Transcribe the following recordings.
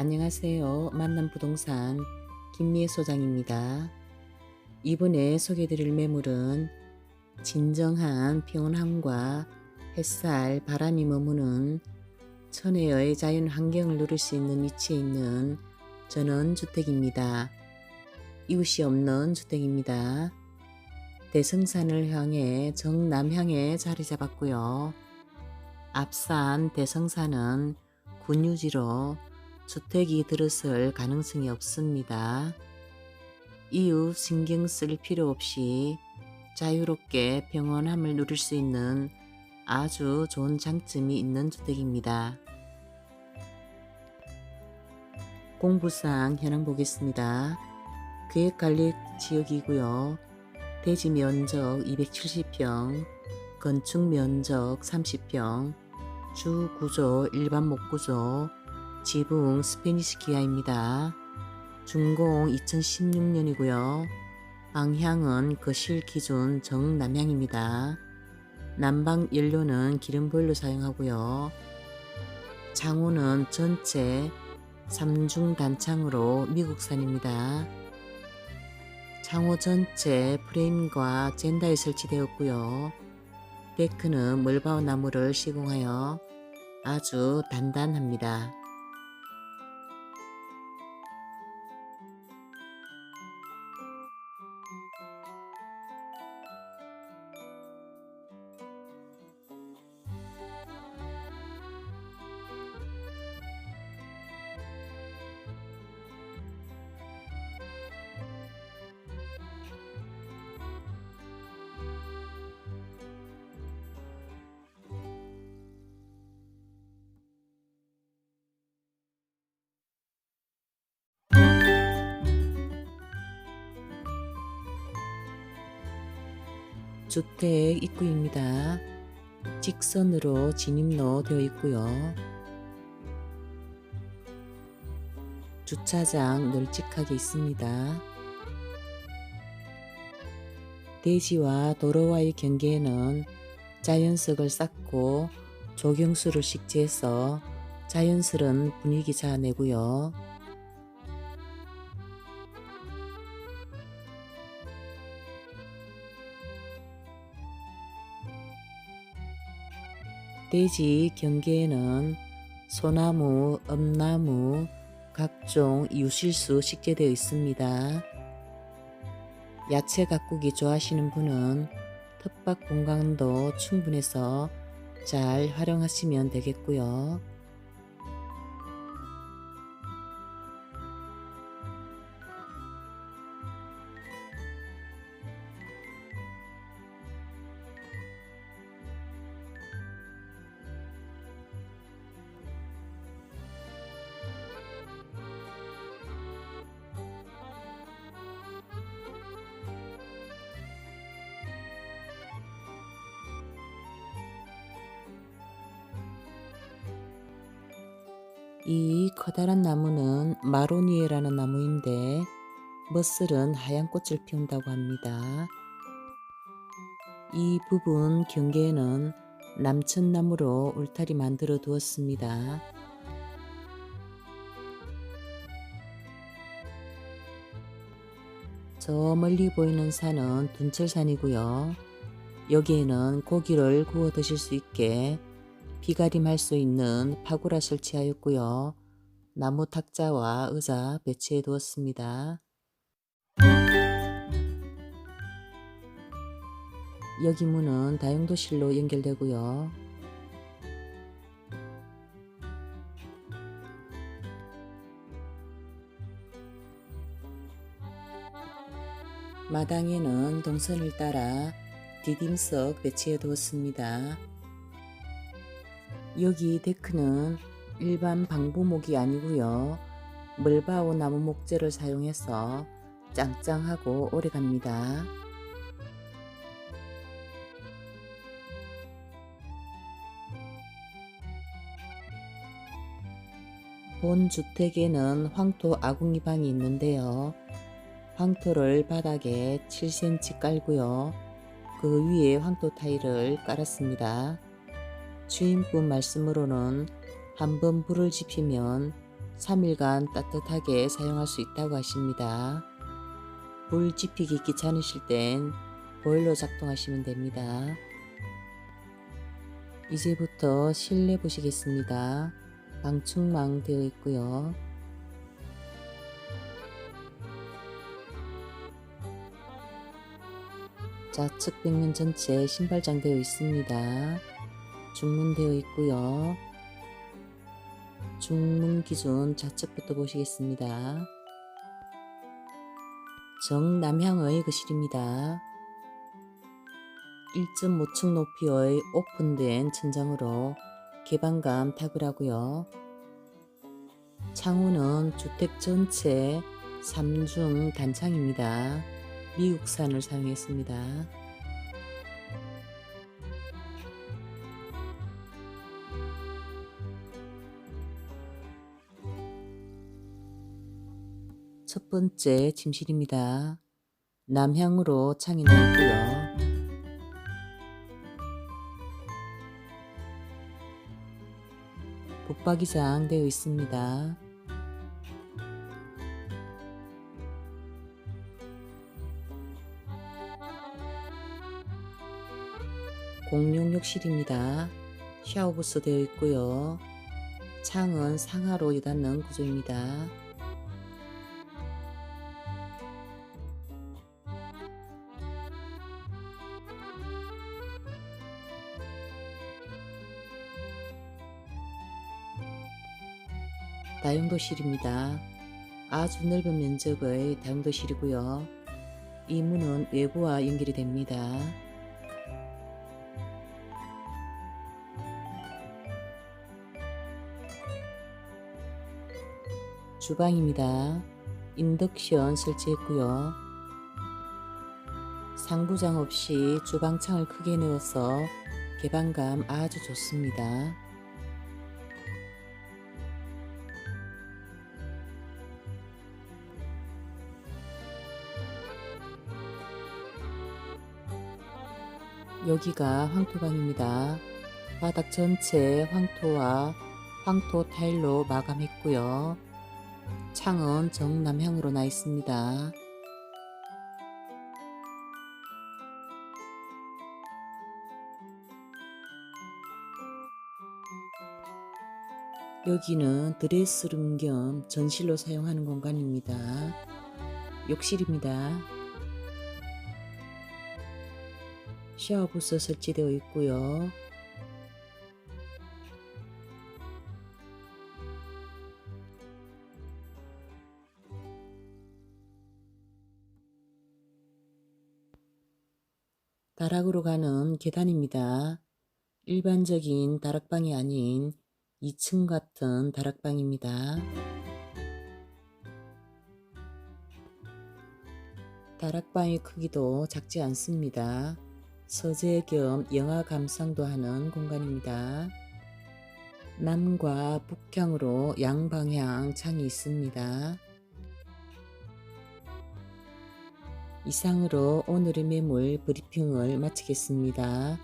안녕하세요. 만남 부동산 김미애 소장입니다. 이번에 소개드릴 매물은 진정한 평온함과 햇살, 바람이 머무는 천혜의 자연 환경을 누릴 수 있는 위치에 있는 전원주택입니다. 이웃이 없는 주택입니다. 대성산을 향해 정남향에 자리 잡았고요. 앞산 대성산은 군유지로 주택이 들어설 가능성이 없습니다. 이웃 신경 쓸 필요 없이 자유롭게 평온함을 누릴 수 있는 아주 좋은 장점이 있는 주택입니다. 공부상 현황 보겠습니다. 계획관리 지역이고요. 대지 면적 270평, 건축 면적 30평, 주 구조 일반 목구조, 지붕 스페니시 기아입니다. 준공 2016년이고요. 방향은 거실 기준 정남향입니다. 난방 연료는 기름 보일러 사용하고요. 창호는 전체 3중 단창으로 미국산입니다. 창호 전체 프레임과 젠다에 설치되었고요. 데크는 멀바오 나무를 시공하여 아주 단단합니다. 주택 입구입니다. 직선으로 진입로 되어 있고요. 주차장 널찍하게 있습니다. 대지와 도로와의 경계에는 자연석을 쌓고 조경수를 식재해서 자연스러운 분위기 자아내고요. 대지 경계에는 소나무, 엄나무, 각종 유실수 식재되어 있습니다. 야채 가꾸기 좋아하시는 분은 텃밭 공간도 충분해서 잘 활용하시면 되겠고요. 이 커다란 나무는 마로니에라는 나무인데 머슬은 하얀 꽃을 피운다고 합니다. 이 부분 경계에는 남천나무로 울타리 만들어 두었습니다. 저 멀리 보이는 산은 둔철산이고요. 여기에는 고기를 구워 드실 수 있게 비가림할 수 있는 파고라 설치하였고요. 나무 탁자와 의자 배치해 두었습니다. 여기 문은 다용도실로 연결되고요. 마당에는 동선을 따라 디딤석 배치해 두었습니다. 여기 데크는 일반 방부목이 아니고요. 멀바오 나무 목재를 사용해서 짱짱하고 오래갑니다. 본 주택에는 황토 아궁이 방이 있는데요. 황토를 바닥에 7cm 깔고요. 그 위에 황토 타일을 깔았습니다. 주인분 말씀으로는 한 번 불을 지피면 3일간 따뜻하게 사용할 수 있다고 하십니다. 불 지피기 귀찮으실 땐 보일러 작동하시면 됩니다. 이제부터 실내 보시겠습니다. 방충망 되어 있고요. 좌측 벽면 전체 신발장 되어 있습니다. 중문되어 있고요. 중문 기준 좌측부터 보시겠습니다. 정남향의 거실입니다. 1.5층 높이의 오픈된 천장으로 개방감 탁월하고요. 창호는 주택 전체 3중 단창입니다. 미국산을 사용했습니다. 첫 번째 침실입니다. 남향으로 창이 넓고요. 붙박이장 되어 있습니다. 공용 욕실입니다. 샤워부스 되어 있고요. 창은 상하로 유닫는 구조입니다. 다용도실입니다. 아주 넓은 면적의 다용도실이고요. 이 문은 외부와 연결이 됩니다. 주방입니다. 인덕션 설치했고요. 상부장 없이 주방창을 크게 내어서 개방감 아주 좋습니다. 여기가 황토방입니다. 바닥 전체 황토와 황토 타일로 마감했고요. 창은 정남향으로 나 있습니다. 여기는 드레스룸 겸 전실로 사용하는 공간입니다. 욕실입니다. 샤워부스 설치되어 있고요. 다락으로 가는 계단입니다. 일반적인 다락방이 아닌 2층 같은 다락방입니다. 다락방의 크기도 작지 않습니다. 서재 겸 영화 감상도 하는 공간입니다. 남과 북향으로 양방향 창이 있습니다. 이상으로 오늘의 매물 브리핑을 마치겠습니다.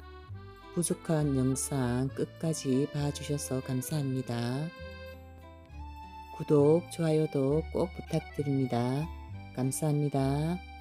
부족한 영상 끝까지 봐주셔서 감사합니다. 구독, 좋아요도 꼭 부탁드립니다. 감사합니다.